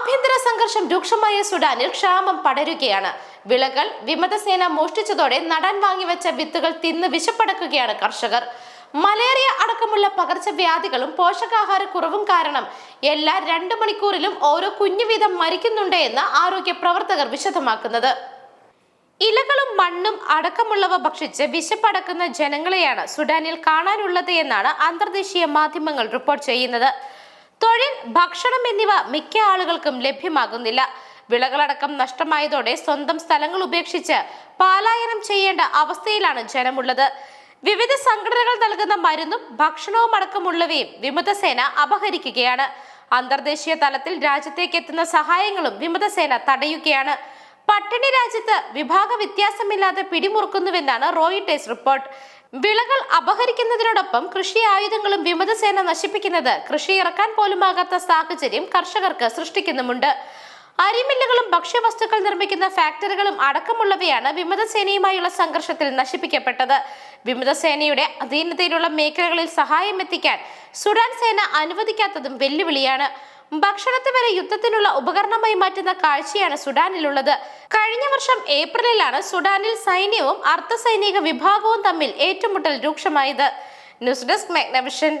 ആഭ്യന്തര സംഘർഷം രൂക്ഷമായ സുഡാനിൽ ക്ഷാമം പടരുകയാണ്. വിളകൾ വിമതസേന മോഷ്ടിച്ചതോടെ നടാൻ വാങ്ങിവെച്ച വിത്തുകൾ തിന്ന് വിശപ്പടക്കുകയാണ് കർഷകർ. മലേറിയ അടക്കമുള്ള പകർച്ചവ്യാധികളും പോഷകാഹാരക്കുറവും കാരണം എല്ലാ രണ്ടു മണിക്കൂറിലും ഓരോ കുഞ്ഞു വീതം മരിക്കുന്നുണ്ട് എന്ന് ആരോഗ്യ പ്രവർത്തകർ വിശദമാക്കുന്നത്. ഇലകളും മണ്ണും അടക്കമുള്ളവ ഭക്ഷിച്ച് വിശപ്പടക്കുന്ന ജനങ്ങളെയാണ് സുഡാനിൽ കാണാനുള്ളത് എന്നാണ് അന്തർദേശീയ മാധ്യമങ്ങൾ റിപ്പോർട്ട് ചെയ്യുന്നത്. തൊഴിൽ ഭക്ഷണം എന്നിവ മിക്ക ആളുകൾക്കും ലഭ്യമാകുന്നില്ല. വിളകളടക്കം നഷ്ടമായതോടെ സ്വന്തം സ്ഥലങ്ങൾ ഉപേക്ഷിച്ച് പാലായനം ചെയ്യേണ്ട അവസ്ഥയിലാണ് ജനമുള്ളത്. വിവിധ സംഘടനകൾ നൽകുന്ന മരുന്നും ഭക്ഷണവും അടക്കമുള്ളവയും വിമതസേന അപഹരിക്കുകയാണ്. അന്തർദേശീയ തലത്തിൽ രാജ്യത്തേക്ക് എത്തുന്ന സഹായങ്ങളും വിമതസേന തടയുകയാണ്. പട്ടിണി രാജ്യത്ത് വിഭാഗ വ്യത്യാസമില്ലാതെ പിടിമുറുക്കുന്നുവെന്നാണ് റോയിട്ടേഴ്സ് റിപ്പോർട്ട്. വിളകൾ അപഹരിക്കുന്നതിനോടൊപ്പം കൃഷി ആയുധങ്ങളും വിമതസേന നശിപ്പിക്കുന്നത് കൃഷി ഇറക്കാൻ പോലുമാകാത്ത സാഹചര്യം കർഷകർക്ക് സൃഷ്ടിക്കുന്നുമുണ്ട്. അരിമില്ലുകളും ഭക്ഷ്യവസ്തുക്കൾ നിർമ്മിക്കുന്ന ഫാക്ടറികളും അടക്കമുള്ളവയാണ് വിമതസേനയുമായുള്ള സംഘർഷത്തിൽ നശിപ്പിക്കപ്പെട്ടത്. വിമതസേനയുടെ അധീനതയിലുള്ള മേഖലകളിൽ സഹായം എത്തിക്കാൻ സുഡാൻ സേന അനുവദിക്കാത്തതും വെല്ലുവിളിയാണ്. ഭക്ഷണത്തെ വരെ യുദ്ധത്തിനുള്ള ഉപകരണമായി മാറ്റുന്ന കാഴ്ചയാണ് സുഡാനിലുള്ളത്. കഴിഞ്ഞ വർഷം ഏപ്രിലിലാണ് സുഡാനിൽ സൈന്യവും അർദ്ധസൈനിക വിഭാഗവും തമ്മിൽ ഏറ്റുമുട്ടൽ രൂക്ഷമായത്. News desk Magnavision.